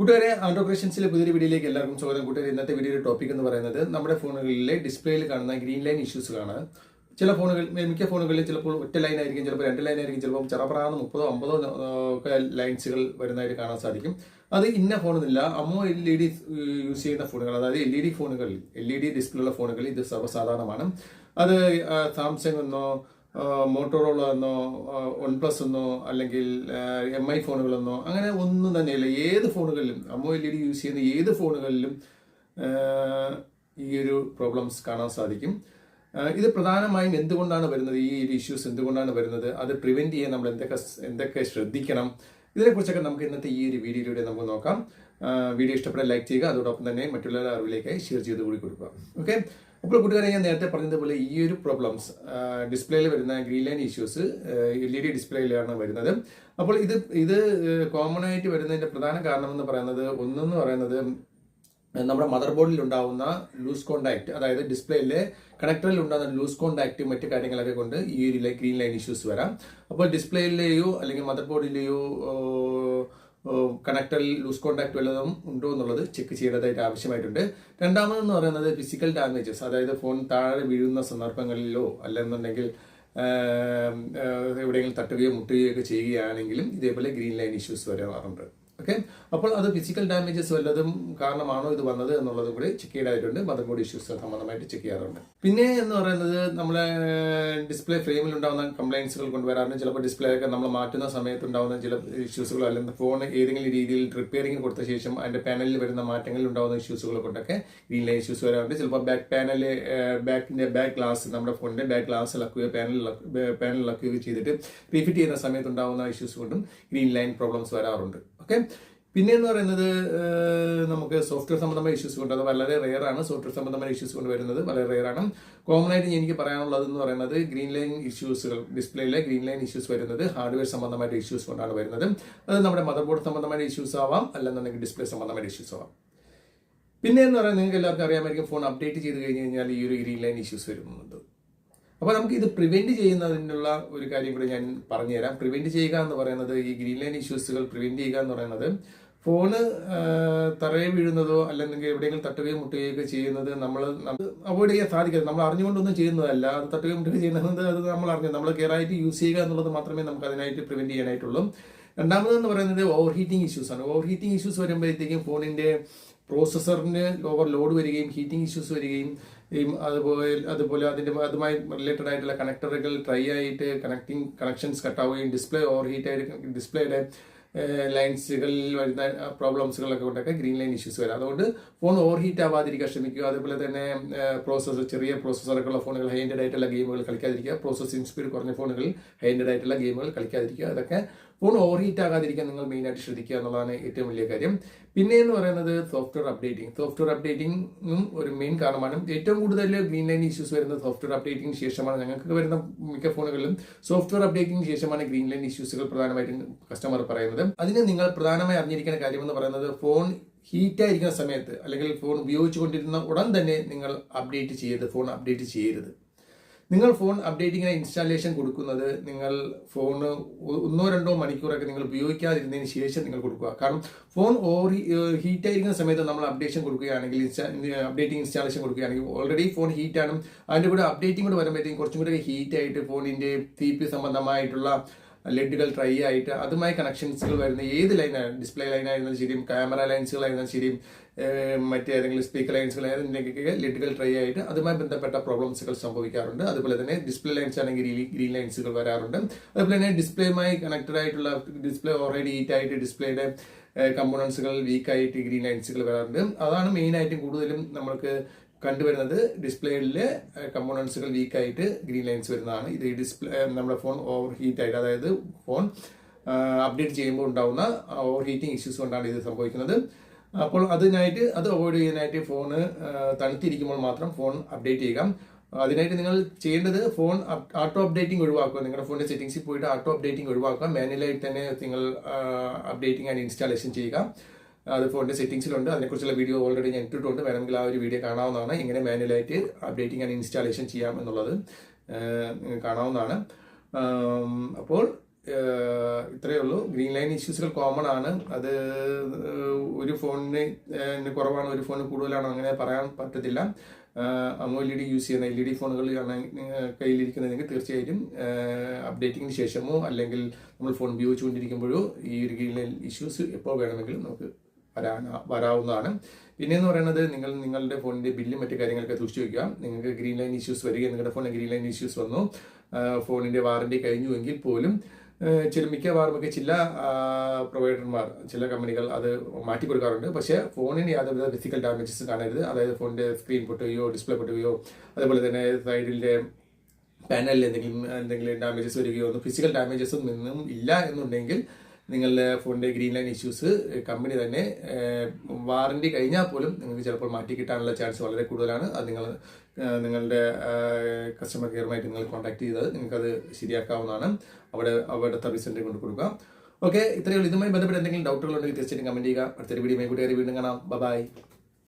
കൂട്ടുകാരെ ആൻഡ്രോക്രേഷൻസിലെ പുതിയൊരു വീഡിയോയിലേക്ക് എല്ലാവർക്കും സ്വാഗതം. കൂട്ടുകാരെ ഇന്നത്തെ വീഡിയോയുടെ ടോപ്പിക് എന്ന് പറയുന്നത് നമ്മുടെ ഫോണുകളിലെ ഡിസ്പ്ലേയിൽ കാണുന്ന ഗ്രീൻ ലൈൻ ഇഷ്യൂസ് ആണ് ചില ഫോണുകൾ മിക്ക ഫോണുകളിൽ ചിലപ്പോൾ ഒറ്റ ലൈൻ ആയിരിക്കും ചിലപ്പോൾ രണ്ട് ലൈൻ ആയിരിക്കും ചിലപ്പോൾ ചെറപ്പറാന്ന് മുപ്പതോ അമ്പതോ ഒക്കെ ലൈൻസുകൾ വരുന്നതായിട്ട് കാണാൻ സാധിക്കും. അത് ഇന്ന ഫോണെന്നില്ല അമ്മോ എൽ ഇ ഡി യൂസ് ചെയ്യുന്ന ഫോണുകൾ അതായത് എൽ ഇ ഡി ഫോണുകളിൽ എൽ ഇ ഡി ഡിസ്പ്ലേ ഉള്ള ഫോണുകളിൽ ഇത് സർവസാധാരണമാണ്. അത് സാംസങ് എന്നോ മോട്ടോറോള എന്നോ വൺ പ്ലസ് എന്നോ അല്ലെങ്കിൽ എം ഐ ഫോണുകളെന്നോ അങ്ങനെ ഒന്നും തന്നെയില്ല. ഏത് ഫോണുകളിലും അമ്മോ എൽ ഇ ഡി യൂസ് ചെയ്യുന്ന ഏത് ഫോണുകളിലും ഈ ഒരു പ്രോബ്ലംസ് കാണാൻ സാധിക്കും. ഇത് പ്രധാനമായും എന്തുകൊണ്ടാണ് വരുന്നത്? ഈ ഒരു ഇഷ്യൂസ് എന്തുകൊണ്ടാണ് വരുന്നത്? അത് പ്രിവെന്റ് ചെയ്യാൻ നമ്മൾ എന്തൊക്കെ എന്തൊക്കെ ശ്രദ്ധിക്കണം? ഇതിനെക്കുറിച്ചൊക്കെ നമുക്ക് ഇന്നത്തെ ഈ ഒരു വീഡിയോയിലൂടെ നമുക്ക് നോക്കാം. വീഡിയോ ഇഷ്ടപ്പെട്ടാൽ ലൈക്ക് ചെയ്യുക. അതോടൊപ്പം തന്നെ മറ്റുള്ളവരുടെ അറിവിലേക്കായി ഷെയർ ചെയ്ത് കൂടി കൊടുക്കുക. ഓക്കെ? അപ്പോൾ കൂട്ടുകാരെ ഞാൻ നേരത്തെ പറഞ്ഞതുപോലെ ഈ ഒരു പ്രോബ്ലംസ് ഡിസ്പ്ലേയിൽ വരുന്ന green line issues L E D ഡിസ്പ്ലേയിലാണ് വരുന്നത്. അപ്പോൾ ഇത് ഇത് കോമൺ ആയിട്ട് വരുന്നതിന്റെ പ്രധാന കാരണം എന്ന് പറയുന്നത് ഒന്നെന്ന് പറയുന്നത് നമ്മുടെ മദർ ബോർഡിൽ ഉണ്ടാവുന്ന ലൂസ് കോണ്ടാക്ട് അതായത് ഡിസ്പ്ലേയിലെ കണക്ടറിൽ ഉണ്ടാകുന്ന ലൂസ് കോണ്ടാക്ട് മറ്റ് കാര്യങ്ങളൊക്കെ കൊണ്ട് ഈ ഒരു ഗ്രീൻ ലൈൻ ഇഷ്യൂസ് വരാം. അപ്പോൾ ഡിസ്പ്ലേയിലെയോ അല്ലെങ്കിൽ മദർ ബോർഡിലെയോ കണക്ടറിൽ ലൂസ് കോണ്ടാക്ട് വല്ലതും ഉണ്ടോ എന്നുള്ളത് ചെക്ക് ചെയ്യേണ്ടതായിട്ട് ആവശ്യമായിട്ടുണ്ട്. രണ്ടാമതെന്ന് പറയുന്നത് ഫിസിക്കൽ ഡാമേജസ് അതായത് ഫോൺ താഴെ വീഴുന്ന സന്ദർഭങ്ങളിലോ അല്ലെന്നുണ്ടെങ്കിൽ എവിടെയെങ്കിലും തട്ടുകയോ മുട്ടുകയോ ഒക്കെ ചെയ്യുകയാണെങ്കിലും ഇതേപോലെ ഗ്രീൻ ലൈൻ ഇഷ്യൂസ് വരാറുണ്ട്. ഓക്കെ അപ്പോൾ അത് ഫിസിക്കൽ ഡാമേജസ് വല്ലതും കാരണമാണോ ഇത് വന്നത് എന്നുള്ളതും കൂടി ചെക്ക് ചെയ്യേണ്ടതായിട്ടുണ്ട് മദർ ബോർഡ് ഇഷ്യൂസ് സംബന്ധമായിട്ട് ചെക്ക് ചെയ്യാറുണ്ട്. പിന്നെ എന്ന് പറയുന്നത് നമ്മളെ ഡിസ്പ്ലേ ഫ്രെയിമിൽ ഉണ്ടാകുന്ന കംപ്ലൈൻസുകൾ കൊണ്ടുവരാറുണ്ട്. ചിലപ്പോൾ ഡിസ്പ്ലേ ഒക്കെ നമ്മൾ മാറ്റുന്ന സമയത്ത് ഉണ്ടാകുന്ന ചില ഇഷ്യൂസുകളോ അല്ലെങ്കിൽ ഫോൺ ഏതെങ്കിലും രീതിയിൽ റിപ്പയറിംഗ് കൊടുത്ത ശേഷം അതിന്റെ പാനലിൽ വരുന്ന മാറ്റങ്ങളിൽ ഉണ്ടാകുന്ന ഇഷ്യൂസുകൾ കൊണ്ടൊക്കെ ഗ്രീൻ ലൈൻ ഇഷ്യൂസ് വരാറുണ്ട്. ചിലപ്പോൾ ബാക്ക് പാനൽ ബാക്കിന്റെ ബാക്ക് ഗ്ലാസ് നമ്മുടെ ഫോണിന്റെ ബാക്ക് ഗ്ലാസ് ഇളക്കുകയോ പാനൽ പാനൽ ഇളക്കുകയോ ചെയ്തിട്ട് റീഫിറ്റ് ചെയ്യുന്ന സമയത്ത് ഉണ്ടാകുന്ന ഇഷ്യൂസ് കൊണ്ടും ഗ്രീൻ ലൈൻ പ്രോബ്ലംസ് വരാറുണ്ട്. ഓക്കെ. പിന്നെ എന്ന് പറയുന്നത് നമുക്ക് സോഫ്റ്റ്വെയർ സംബന്ധമായ ഇഷ്യൂസ് കൊണ്ട് അത് വളരെ റെയർ ആണ്. സോഫ്റ്റ്വെയർ സംബന്ധമായ ഇഷ്യൂസ് കൊണ്ട് വരുന്നത് വളരെ റെയർ ആണ്. കോമൺ ആയിട്ട് എനിക്ക് പറയാനുള്ളത് എന്ന് പറയുന്നത് ഗ്രീൻ ലൈൻ ഇഷ്യൂസുകൾ ഡിസ്പ്ലേയിലെ ഗ്രീൻ ലൈൻ ഇഷ്യൂസ് വരുന്നത് ഹാർഡ്വെയർ സംബന്ധമായിട്ട് ഇഷ്യൂസ് കൊണ്ടാണ് വരുന്നത്. അത് നമ്മുടെ മദർ ബോർഡ് സംബന്ധമായ ഇഷ്യൂസ് ആവാം അല്ലെന്നുണ്ടെങ്കിൽ ഡിസ്പ്ലേ സംബന്ധമായ ഇഷ്യൂസ് ആവാം. പിന്നെ എന്ന് പറയുന്നത് നിങ്ങൾക്ക് എല്ലാവർക്കും അറിയാമായിരിക്കും ഫോൺ അപ്ഡേറ്റ് ചെയ്ത് കഴിഞ്ഞ് കഴിഞ്ഞാൽ ഈ ഒരു ഗ്രീൻ ലൈൻ ഇഷ്യൂസ് വരുന്നുണ്ട്. അപ്പോൾ നമുക്ക് ഇത് പ്രിവെന്റ് ചെയ്യുന്നതിനുള്ള ഒരു കാര്യം കൂടി ഞാൻ പറഞ്ഞുതരാം. പ്രിവെന്റ് ചെയ്യുക എന്ന് പറയുന്നത് ഈ ഗ്രീൻ ലൈൻ ഇഷ്യൂസുകൾ പ്രിവെന്റ് ചെയ്യുക എന്ന് പറയുന്നത് ഫോണ് തറയെ വീഴുന്നതോ അല്ലെങ്കിൽ എവിടെയെങ്കിലും തട്ടുകയും മുട്ടുകയോ ഒക്കെ ചെയ്യുന്നത് നമ്മൾ അവോയ്ഡ് ചെയ്യാൻ സാധിക്കരുത്. നമ്മൾ അറിഞ്ഞുകൊണ്ടൊന്നും ചെയ്യുന്നതല്ല. അത് തട്ടുകയും മുട്ടുകയും ചെയ്യുന്നത് അത് നമ്മൾ അറിഞ്ഞു. നമ്മൾ കെയർ ആയിട്ട് യൂസ് ചെയ്യുക എന്നുള്ളത് മാത്രമേ നമുക്ക് അതിനായിട്ട് പ്രിവെന്റ് ചെയ്യാനായിട്ടുള്ളൂ. രണ്ടാമതെന്ന് പറയുന്നത് ഓവർ ഹീറ്റിംഗ് ഇഷ്യൂസ് ആണ് ഓവർ ഹീറ്റിംഗ് ഇഷ്യൂസ് വരുമ്പോഴത്തേക്കും ഫോണിന്റെ പ്രോസസ്സറിന് ഓവർ ലോഡ് വരികയും ഹീറ്റിംഗ് ഇഷ്യൂസ് വരികയും ഈ അതുപോലെ അതുപോലെ അതിന്റെ അതുമായി റിലേറ്റഡ് ആയിട്ടുള്ള കണക്ടറുകൾ ട്രൈ ആയിട്ട് കണക്ടിങ് കണക്ഷൻസ് കട്ടാവുകയും ഡിസ്പ്ലേ ഓവർ ഹീറ്റ് ആയിട്ട് ഡിസ്പ്ലേയുടെ ലൈൻസുകളിൽ വരുന്ന പ്രോബ്ലംസുകളൊക്കെ കൊണ്ടൊക്കെ ഗ്രീൻ ലൈൻ ഇഷ്യൂസ് വരാം. അതുകൊണ്ട് ഫോൺ ഓവർ ഹീറ്റ് ആവാതിരിക്കാൻ ശ്രമിക്കുക. അതുപോലെ തന്നെ പ്രോസസ്സർ ചെറിയ പ്രോസസ്സറൊക്കെ ഉള്ള ഫോണുകൾ ഹൈൻഡഡ് ആയിട്ടുള്ള ഗെയിമുകൾ കളിക്കാതിരിക്കുക. പ്രോസസ്സിംഗ് സ്പീഡ് കുറഞ്ഞ ഫോണുകളിൽ ഹൈൻഡഡ് ആയിട്ടുള്ള ഗെയിമുകൾ കളിക്കാതിരിക്കുക. അതൊക്കെ ഫോൺ ഓവർ ഹീറ്റ് ആകാതിരിക്കാൻ നിങ്ങൾ മെയിൻ ആയിട്ട് ശ്രദ്ധിക്കുക എന്നുള്ളതാണ് ഏറ്റവും വലിയ കാര്യം. പിന്നെ എന്ന് പറയുന്നത് സോഫ്റ്റ്വെയർ അപ്ഡേറ്റിംഗ് സോഫ്റ്റ്വെയർ അപ്ഡേറ്റിംഗും ഒരു മെയിൻ കാരണമാണ്. ഏറ്റവും കൂടുതൽ ഗ്രീൻ ലൈൻ ഇഷ്യൂസ് വരുന്നത് സോഫ്റ്റ്വെയർ അപ്ഡേറ്റിംഗ് ശേഷമാണ് ഞങ്ങൾക്ക് വരുന്ന മിക്ക ഫോണുകളിലും സോഫ്റ്റ്വെയർ അപ്ഡേറ്റിംഗ് ശേഷമാണ് ഗ്രീൻ ലൈൻ ഇഷ്യൂസുകൾ പ്രധാനമായിട്ടും കസ്റ്റമർ പറയുന്നത്. അതിന് നിങ്ങൾ പ്രധാനമായി അറിഞ്ഞിരിക്കേണ്ട കാര്യം എന്ന് പറയുന്നത് ഫോൺ ഹീറ്റ് ആയിരിക്കുന്ന സമയത്ത് അല്ലെങ്കിൽ ഫോൺ ഉപയോഗിച്ചുകൊണ്ടിരുന്ന ഉടൻ തന്നെ നിങ്ങൾ അപ്ഡേറ്റ് ചെയ്യരുത്. ഫോൺ അപ്ഡേറ്റ് ചെയ്യരുത്. നിങ്ങൾ ഫോൺ അപ്ഡേറ്റിങ്ങിന് ഇൻസ്റ്റാളേഷൻ കൊടുക്കുന്നത് നിങ്ങൾ ഫോൺ ഒന്നോ രണ്ടോ മണിക്കൂറൊക്കെ നിങ്ങൾ ഉപയോഗിക്കാതിരുന്നതിന് ശേഷം നിങ്ങൾ കൊടുക്കുക. കാരണം ഫോൺ ഓവർ ഹീറ്റ് ആയിരിക്കുന്ന സമയത്ത് നമ്മൾ അപ്ഡേഷൻ കൊടുക്കുകയാണെങ്കിൽ അപ്ഡേറ്റിംഗ് ഇൻസ്റ്റാളേഷൻ കൊടുക്കുകയാണെങ്കിൽ ഓൾറെഡി ഫോൺ ഹീറ്റാണ് അതിന്റെ കൂടെ അപ്ഡേറ്റിംഗ് കൂടെ വരുമ്പോഴത്തേക്കും കുറച്ചും കൂടെ ഹീറ്റ് ആയിട്ട് ഫോണിന്റെ ടി സംബന്ധമായിട്ടുള്ള ലെഡുകൾ ട്രൈ ആയിട്ട് അതുമായി കണക്ഷൻസുകൾ വരുന്ന ഏത് ലൈനാണ് ഡിസ്പ്ലേ ലൈനായിരുന്നാലും ശരിയും ക്യാമറ ലൈൻസുകളായിരുന്നാലും ശരിയും മറ്റേതെങ്കിലും സ്പീക്കർ ലൈൻസുകൾ ഏതെങ്കിലുമൊക്കെ ലെഡുകൾ ട്രൈ ആയിട്ട് അതുമായി ബന്ധപ്പെട്ട പ്രോബ്ലംസുകൾ സംഭവിക്കാറുണ്ട്. അതുപോലെ തന്നെ ഡിസ്പ്ലേ ലൈൻസ് ആണെങ്കിൽ ഗ്രീൻ ലൈൻസുകൾ വരാറുണ്ട്. അതുപോലെ തന്നെ ഡിസ്പ്ലേയുമായി കണക്റ്റഡ് ആയിട്ടുള്ള ഡിസ്പ്ലേ ഓൾറെഡി ഹീറ്റ് ആയിട്ട് ഡിസ്പ്ലേയുടെ കമ്പോണൻസുകൾ വീക്കായിട്ട് ഗ്രീൻ ലൈൻസുകൾ വരാറുണ്ട്. അതാണ് മെയിൻ ആയിട്ടും കൂടുതലും നമ്മൾക്ക് കണ്ടുവരുന്നത് ഡിസ്പ്ലേയിലെ കമ്പോണൻസുകൾ വീക്കായിട്ട് ഗ്രീൻ ലൈൻസ് വരുന്നതാണ്. ഇത് ഡിസ്പ്ലേ നമ്മുടെ ഫോൺ ഓവർ ഹീറ്റ് ആയിട്ട് അതായത് ഫോൺ അപ്ഡേറ്റ് ചെയ്യുമ്പോൾ ഉണ്ടാവുന്ന ഓവർ ഹീറ്റിംഗ് ഇഷ്യൂസ് കൊണ്ടാണ് ഇത് സംഭവിക്കുന്നത്. അപ്പോൾ അതിനായിട്ട് അത് അവോയ്ഡ് ചെയ്യാനായിട്ട് ഫോൺ തണുത്തിരിക്കുമ്പോൾ മാത്രം ഫോൺ അപ്ഡേറ്റ് ചെയ്യുക. അതിനായിട്ട് നിങ്ങൾ ചെയ്യേണ്ടത് ഫോൺ ഓട്ടോ അപ്ഡേറ്റിംഗ് ഒഴിവാക്കുക. നിങ്ങളുടെ ഫോണിന്റെ സെറ്റിംഗ്സിൽ പോയിട്ട് ഓട്ടോ അപ്ഡേറ്റിംഗ് ഒഴിവാക്കുക. മാനുവലായിട്ട് തന്നെ നിങ്ങൾ അപ്ഡേറ്റിംഗ് ആൻഡ് ഇൻസ്റ്റാളേഷൻ ചെയ്യുക. അത് ഫോണിന്റെ സെറ്റിംഗ്സിലുണ്ട് അതിനെക്കുറിച്ചുള്ള വീഡിയോ ഓൾറെഡി ഞാൻ ഇട്ടിട്ടുണ്ട്. വേണമെങ്കിൽ ആ ഒരു വീഡിയോ കാണാവുന്നതാണ്. എങ്ങനെ മാനുവലായിട്ട് അപ്ഡേറ്റിംഗ് ആൻഡ് ഇൻസ്റ്റാളേഷൻ ചെയ്യാം എന്നുള്ളത് കാണാവുന്നതാണ്. അപ്പോൾ ഇത്രയേ ഉള്ളൂ. ഗ്രീൻ ലൈൻ ഇഷ്യൂസുകൾ കോമൺ ആണ്. അത് ഒരു ഫോണിന് കുറവാണ് ഒരു ഫോണിന് കൂടുതലാണ് അങ്ങനെ പറയാൻ പറ്റത്തില്ല. അമോ എൽ ഇ ഡി യൂസ് ചെയ്യുന്ന എൽ ഇ ഡി ഫോണുകളിലാണ് കയ്യിലിരിക്കുന്നതെങ്കിൽ തീർച്ചയായിട്ടും അപ്ഡേറ്റിങ്ങിന് ശേഷമോ അല്ലെങ്കിൽ നമ്മൾ ഫോൺ ഉപയോഗിച്ചുകൊണ്ടിരിക്കുമ്പോഴോ ഈ ഒരു ഗ്രീൻ ലൈൻ ഇഷ്യൂസ് എപ്പോൾ വേണമെങ്കിലും നമുക്ക് വരാൻ വരാവുന്നതാണ്. പിന്നെ എന്ന് പറയുന്നത് നിങ്ങൾ നിങ്ങളുടെ ഫോണിന്റെ ബില്ലും മറ്റു കാര്യങ്ങളൊക്കെ സൂക്ഷിച്ചു വയ്ക്കുക. നിങ്ങൾക്ക് ഗ്രീൻ ലൈൻ ഇഷ്യൂസ് വരിക നിങ്ങളുടെ ഫോണിൽ ഗ്രീൻ ലൈൻ ഇഷ്യൂസ് വന്നു ഫോണിന്റെ വാറണ്ടി കഴിഞ്ഞുവെങ്കിൽ പോലും ചില മിക്കവാറുമൊക്കെ ചില പ്രൊവൈഡർമാർ ചില കമ്പനികൾ അത് മാറ്റി കൊടുക്കാറുണ്ട്. പക്ഷേ ഫോണിന് യാതൊരുവിധ ഫിസിക്കൽ ഡാമേജസ് കാണരുത്. അതായത് ഫോണിന്റെ സ്ക്രീൻ പൊട്ടുകയോ ഡിസ്പ്ലേ പൊട്ടുകയോ അതുപോലെ തന്നെ സൈഡിന്റെ പാനലിൽ എന്തെങ്കിലും എന്തെങ്കിലും ഡാമേജസ് വരികയോ ഫിസിക്കൽ ഡാമേജസ് ഒന്നും ഇല്ല എന്നുണ്ടെങ്കിൽ നിങ്ങളുടെ ഫോണിന്റെ ഗ്രീൻ ലൈൻ ഇഷ്യൂസ് കമ്പനി തന്നെ വാറണ്ടി കഴിഞ്ഞാൽ പോലും നിങ്ങൾക്ക് ചിലപ്പോൾ മാറ്റി കിട്ടാനുള്ള ചാൻസ് വളരെ കൂടുതലാണ്. അത് നിങ്ങൾ നിങ്ങളുടെ കസ്റ്റമർ കെയറുമായിട്ട് നിങ്ങൾ കോൺടാക്ട് ചെയ്തത് നിങ്ങൾക്കത് ശരിയാക്കാവുന്നതാണ്. അവിടെ അവിടുത്തെ സെന്ററിൽ കൊണ്ട് കൊടുക്കുക. ഓക്കെ ഇത്രയേ ഉള്ളൂ. ഇതുമായി ബന്ധപ്പെട്ട് എന്തെങ്കിലും ഡൗട്ടുകൾ ഉണ്ടെങ്കിൽ തീർച്ചയായിട്ടും കമന്റ് ചെയ്യുക. അടുത്തൊരു വീഡിയോ കൂട്ടുകാരി വീണ്ടും കാണാം. ബൈ